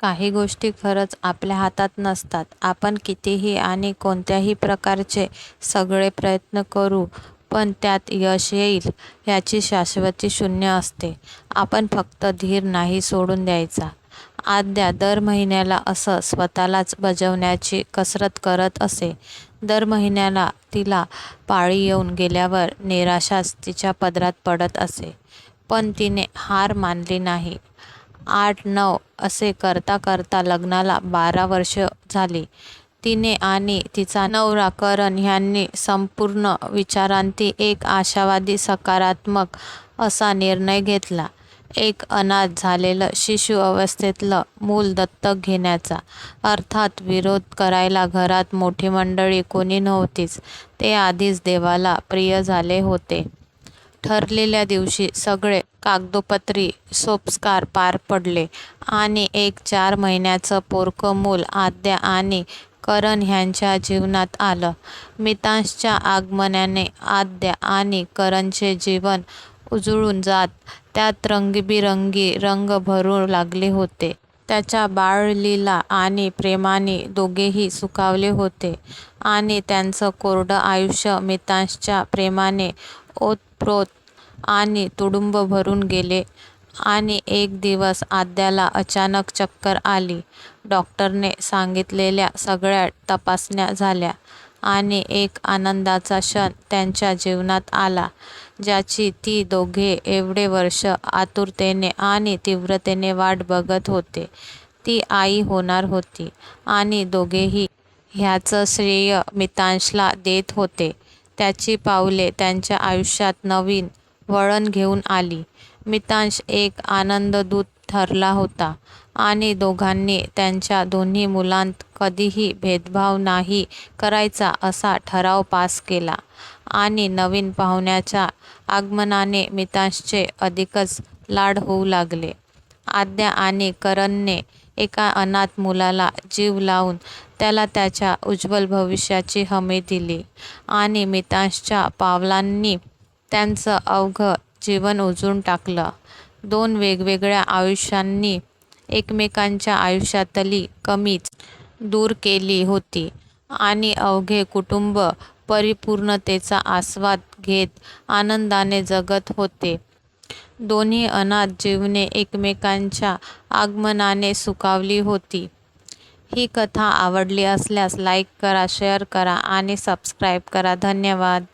काही गोष्टी खरंच आपल्या हातात नसतात. आपण कितीही आणि कोणत्याही प्रकारचे सगळे प्रयत्न करू पण त्यात यश येईल याची शाश्वती शून्य असते. आपण फक्त धीर नाही सोडून द्यायचा. आद्या दर महिन्याला असं स्वतःलाच बजवण्याची कसरत करत असे. दर महिन्याला तिला पाळी येऊन गेल्यावर निराशाच तिच्या पदरात पडत असे. पण तिने हार मानली नाही. आठ नऊ असे करता करता लग्नाला बारा वर्ष झाली. तिने आणि तिचा नवरा करण ह्यांनी संपूर्ण विचारांती एक आशावादी सकारात्मक असा निर्णय घेतला. एक अनाथ झालेलं शिशु अवस्थेतलं मूल दत्तक घेण्याचा. अर्थात विरोध करायला घरात मोठी मंडळी कोणी नव्हतीच. ते आधीच देवाला प्रिय झाले होते. ठरलेल्या दिवशी सगळे कागदोपत्री सोपस्कार पार पडले आणि एक चार महिन्याचं पोरकं मूल आद्या आणि करण ह्यांच्या जीवनात आलं. मितांशच्या आगमनाने आद्या आणि करणचे जीवन उजळून जात त्यात रंगीबेरंगी रंग भरू लागले होते. त्याच्या बाळलीला आणि प्रेमाने दोघेही सुखावले होते आणि त्यांचं कोरडं आयुष्य मितांशच्या प्रेमाने ओतप्रोत आणि तुडुंब भरून गेले. आणि एक दिवस आद्याला अचानक चक्कर आली. डॉक्टरने सांगितलेल्या सगळ्या तपासण्या झाल्या आणि एक आनंदाचा क्षण त्यांच्या जीवनात आला ज्याची ती दोघे एवढे वर्ष आतुरतेने आणि तीव्रतेने वाट बघत होते. ती आई होणार होती आणि दोघेही ह्याचं श्रेय मितांशला देत होते. त्याची पावले त्यांच्या आयुष्यात नवीन वळण घेऊन आली. मितांश एक आनंददूत ठरला होता आणि दोघांनी त्यांच्या दोन्ही मुलांत कधीही भेदभाव नाही करायचा असा ठराव पास केला आणि नवीन पाहुण्याच्या आगमनाने मितांशचे अधिकच लाड होऊ लागले. आद्या आणि करणने एका अनाथ मुलाला जीव लावून त्याला त्याच्या उज्ज्वल भविष्याची हमी दिली आणि मितांशच्या पावलांनी त्यांचं अवघं जीवन उजळून टाकलं. दोन वेगवेगळ्या आयुष्यांनी एकमेकांच्या आयुष्यातली कमीच दूर केली होती आणि अवघे कुटुंब परिपूर्णतेचा आस्वाद घेत आनंदाने जगत होते. दोन्ही अनाथ जीवने एकमेकांच्या आगमनाने सुखावली होती. ही कथा आवडली असल्यास लाईक करा शेअर करा आणि सबस्क्राईब करा धन्यवाद.